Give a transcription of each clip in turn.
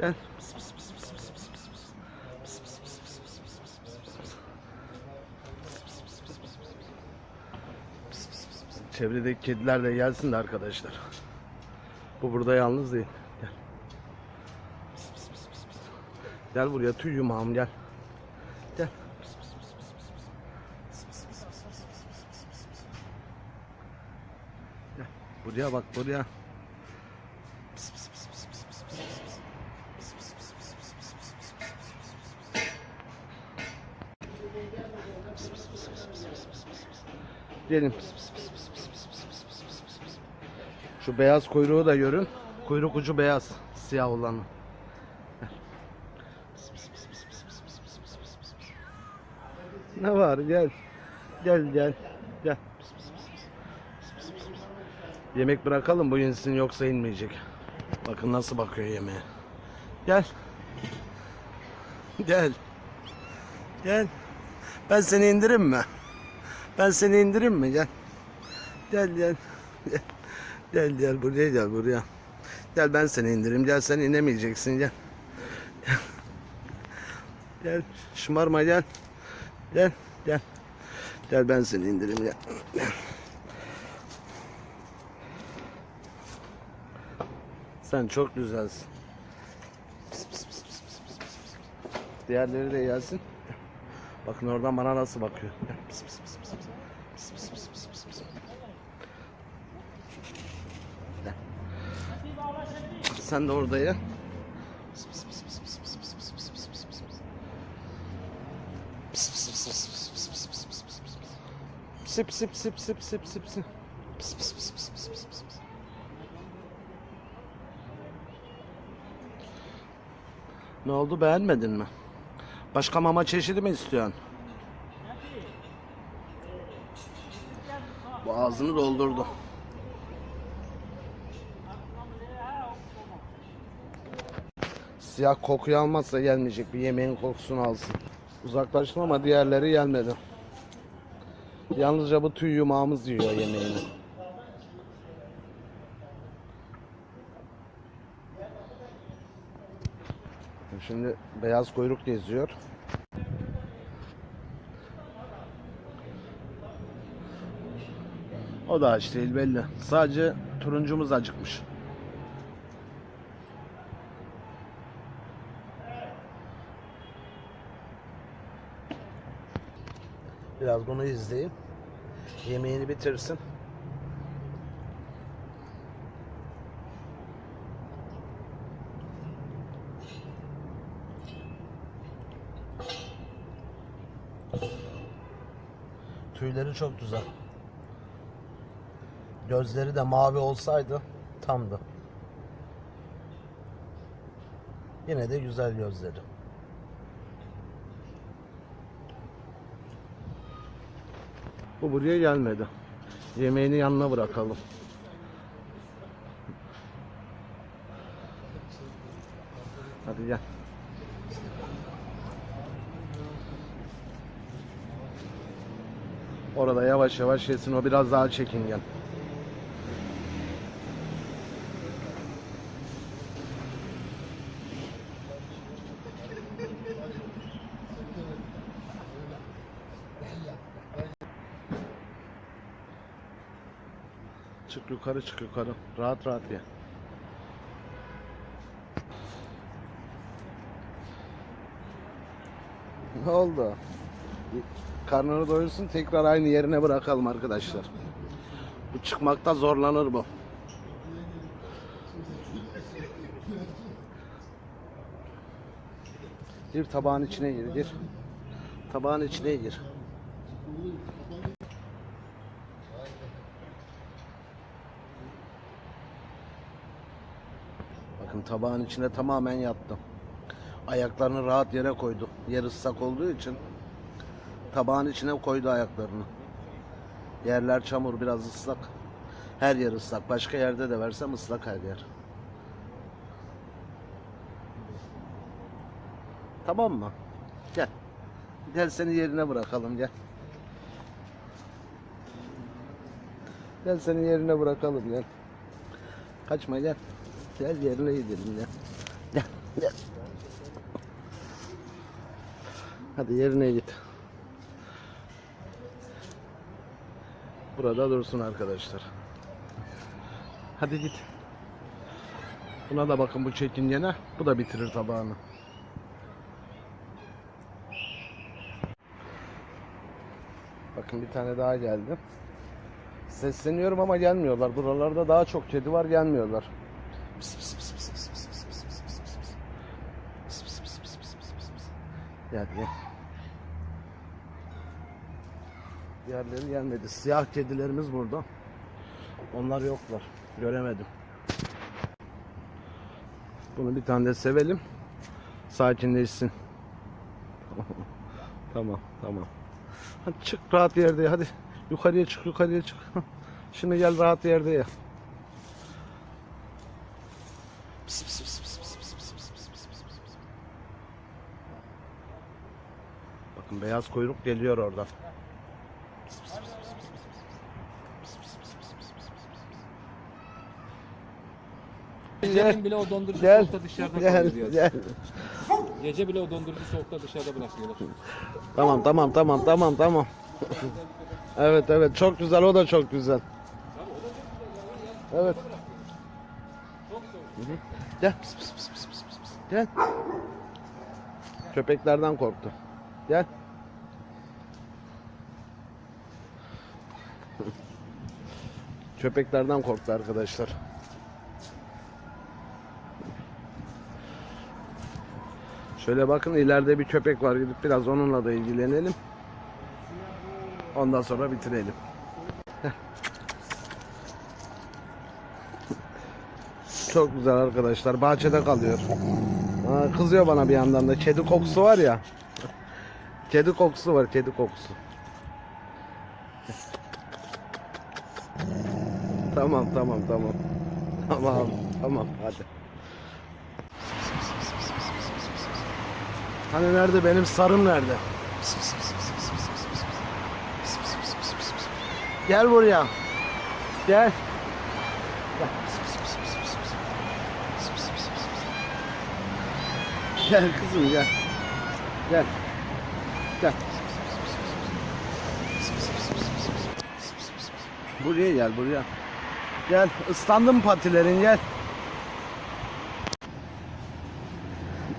Gel. Çevredeki kediler de gelsin de arkadaşlar. Bu burada yalnız değil. Gel. Gel buraya tüy yumağım gel. Gel. Pıs, pıs, pıs, Gelin. Pıs, pıs, pıs, pıs, pıs, pıs, pıs, pıs, pıs, pıs, pıs, pıs. Şu beyaz kuyruğu da görün. Kuyruk ucu beyaz. Siyah olanı. Ne var gel. Gel gel. Gel. Yemek bırakalım bu insin yoksa inmeyecek. Bakın nasıl bakıyor yemeğe. Gel. Gel. Gel. Ben seni indireyim mi? Ben seni indireyim mi? Gel. Gel gel. Gel gel, buraya gel buraya. Gel ben seni indireyim. Gel sen inemeyeceksin gel. Gel. Şımarma gel. Gel gel. Gel ben seni indireyim gel. Sen çok güzelsin. Diğerleri de gelsin. Bakın oradan bana nasıl bakıyor. Gel, Pıs, pıs, pıs, pıs. Sip sip sip sip sip sip sip. Pıs, pıs, pıs, pıs, pıs, pıs, pıs. Ne oldu beğenmedin mi? Başka mama çeşidi mi istiyorsun? Bu ağzını doldurdu. Siyah kokuyu almazsa gelmeyecek. Bir yemeğin kokusunu alsın. Uzaklaştım ama diğerleri gelmedi. Yalnızca bu tüy yumağımız yiyor yemeğini. Şimdi beyaz kuyruk geziyor. O da aç değil belli. Sadece turuncumuz acıkmış. Biraz bunu izleyeyim. Yemeğini bitirsin. Tüyleri çok güzel. Gözleri de mavi olsaydı tamdı. Yine de güzel gözleri. Bu buraya gelmedi. Yemeğini yanına bırakalım. Hadi gel. Orada yavaş yavaş yesin. O biraz daha çekingen. Çık yukarı çık yukarı. Rahat rahat ye. Ne oldu? Karnını doyursun tekrar aynı yerine bırakalım arkadaşlar. Bu çıkmakta zorlanır bu. Gir tabağın içine gir, gir. Tabağın içine gir. Bakın tabağın içine tamamen yattı. Ayaklarını rahat yere koydu. Yer ıslak olduğu için tabağın içine koydu ayaklarını. Yerler çamur biraz ıslak. Her yer ıslak. Başka yerde de versem ıslak her yer. Tamam mı? Gel. Gel seni yerine bırakalım gel. Gel seni yerine bırakalım gel. Kaçma gel. Gel yerine gidelim gel. Gel. Gel. Hadi yerine git. Burada dursun arkadaşlar. Hadi git. Buna da bakın bu çekingene. Bu da bitirir tabağını. Bakın bir tane daha geldi. Sesleniyorum ama gelmiyorlar. Buralarda daha çok kedi var gelmiyorlar. Gel gel. Diğerleri gelmedi. Siyah kedilerimiz burada. Onlar yoklar. Göremedim. Bunu bir tane de sevelim. Sakinleşsin. tamam, tamam. Çık rahat yerde ye, hadi. Yukarıya çık, yukarıya çık. Şimdi gel rahat yerde ye. Pıs pıs pıs pıs pıs pıs pıs pıs pıs pıs pıs pıs pıs. Bakın beyaz kuyruk geliyor oradan. Pıs pıs pıs pıs pıs pıs pıs. Pıs pıs pıs pıs pıs pıs pıs pıs. Gecenin bile o dondurucu Gel, soğukta dışarıda gel, kalıyor diyor. gel. Gece bile o dondurucu soğukta dışarıda bırakıyorlar. Tamam, tamam, tamam, tamam, tamam. evet, evet, çok güzel, o da çok güzel. Evet. Hı hı. Gel. Pıs, pıs, pıs, pıs, pıs, pıs. Gel. Köpeklerden korktu. Gel. Köpeklerden korktu arkadaşlar. Şöyle bakın ileride bir köpek var gidip biraz onunla da ilgilenelim. Ondan sonra bitirelim. Heh. Çok güzel arkadaşlar. Bahçede kalıyor. Aa, kızıyor bana bir yandan da. Kedi kokusu var ya. Kedi kokusu var. Kedi kokusu. Tamam tamam tamam. Tamam tamam hadi. Hani nerede benim sarım nerede? Gel buraya. Gel. Gel kızım gel. Gel. Gel. Buraya gel buraya. Gel ıslandım patilerin gel.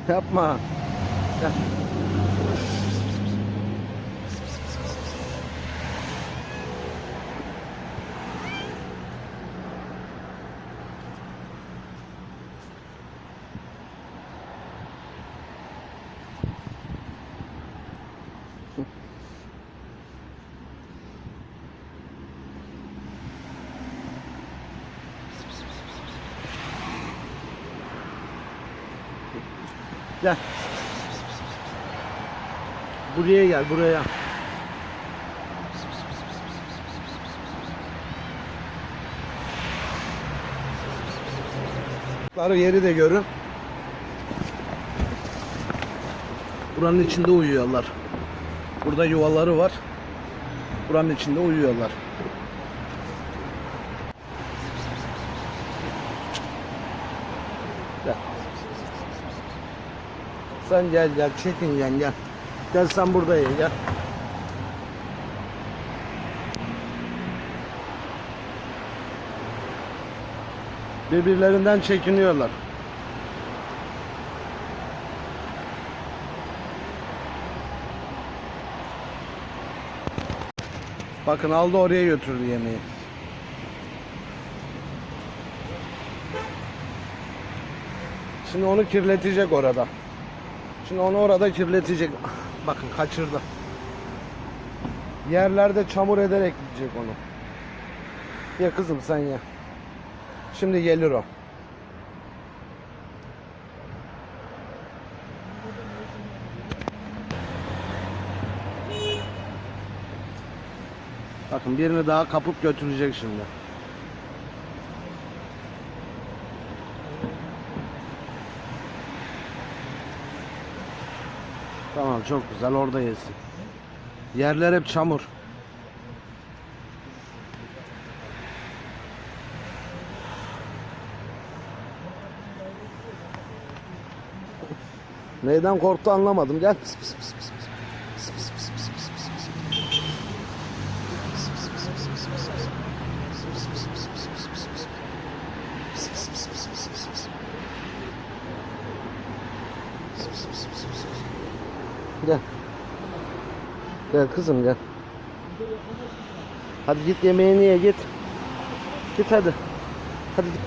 Yapma. Gel. Gel. Buraya gel buraya. Yeri de görün. Buranın içinde uyuyorlar. Burada yuvaları var. Buranın içinde uyuyorlar. Gel. Sen gel gel çekin gel gel. Gel sen burada ye gel. Birbirlerinden çekiniyorlar. Bakın aldı oraya götürdü yemeği. Şimdi onu kirletecek orada. Şimdi onu orada kirletecek. Bakın kaçırdı. Yerlerde çamur ederek yiyecek onu. Ye kızım sen ye. Şimdi gelir o. Bakın birini daha kapıp götürecek şimdi. Tamam çok güzel orada yesin. Yerler hep çamur. Neyden korktu anlamadım. Gel. Pıs, pıs, pıs, pıs, pıs. Pıs, pıs, pıs, pıs, pıs, pıs, pıs. Pıs, pıs, pıs, pıs, pıs, pıs, pıs. Pıs, pıs, pıs, pıs, pıs, pıs, pıs, pıs. Pıs, pıs, pıs, pıs, pıs, pıs, pıs. Pıs, pıs, pıs, pıs, pıs, pıs. Gel. Gel kızım gel. Hadi git yemeğini ye git. Git hadi. Hadi git.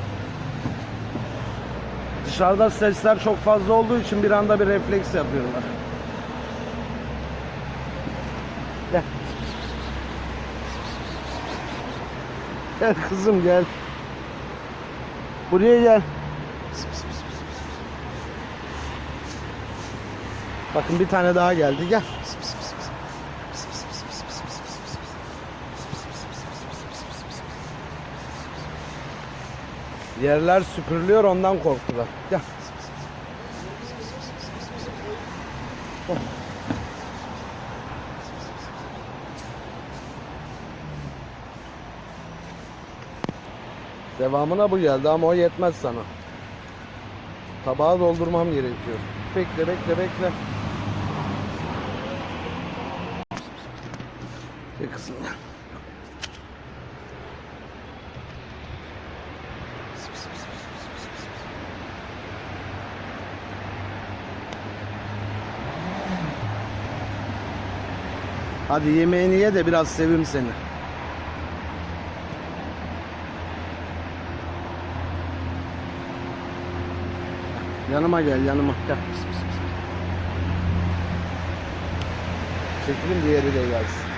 Dışarıda sesler çok fazla olduğu için bir anda bir refleks yapıyorlar. Gel. Gel kızım gel. Buraya gel. Bakın bir tane daha geldi. Gel. Yerler süpürülüyor ondan korktular. Gel. Devamına bu geldi ama o yetmez sana. Tabağı doldurmam gerekiyor. Bekle bekle bekle. Hadi yemeğini ye de biraz seveyim seni. Yanıma gel yanıma. Gel. Pıs, pıs, pıs. Çekilin diğeri de gelsin.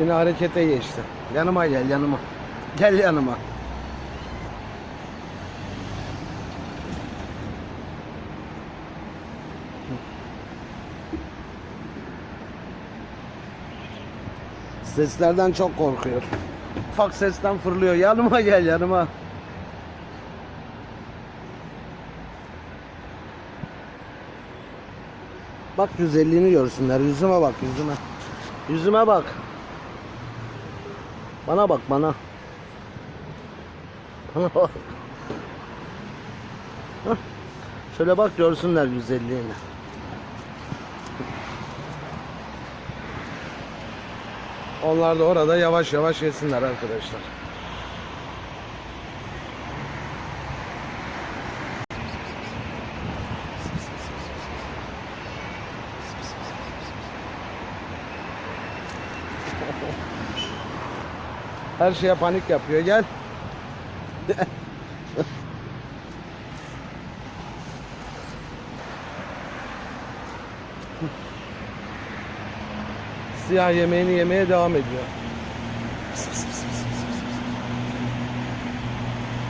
Yine harekete geçti. Yanıma gel yanıma. Gel yanıma. Seslerden çok korkuyor. Ufak sesten fırlıyor. Yanıma gel yanıma. Bak güzelliğini görsünler. Yüzüme bak yüzüme. Yüzüme bak. Bana bak bana. Bana bak. Şöyle bak görsünler güzelliğini. Onlar da orada yavaş yavaş yesinler arkadaşlar. Her şeye panik yapıyor. Gel. Siyah yemeğini yemeye devam ediyor.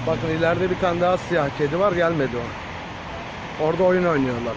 Bakın ileride bir tane daha siyah kedi var gelmedi o. Orada oyun oynuyorlar.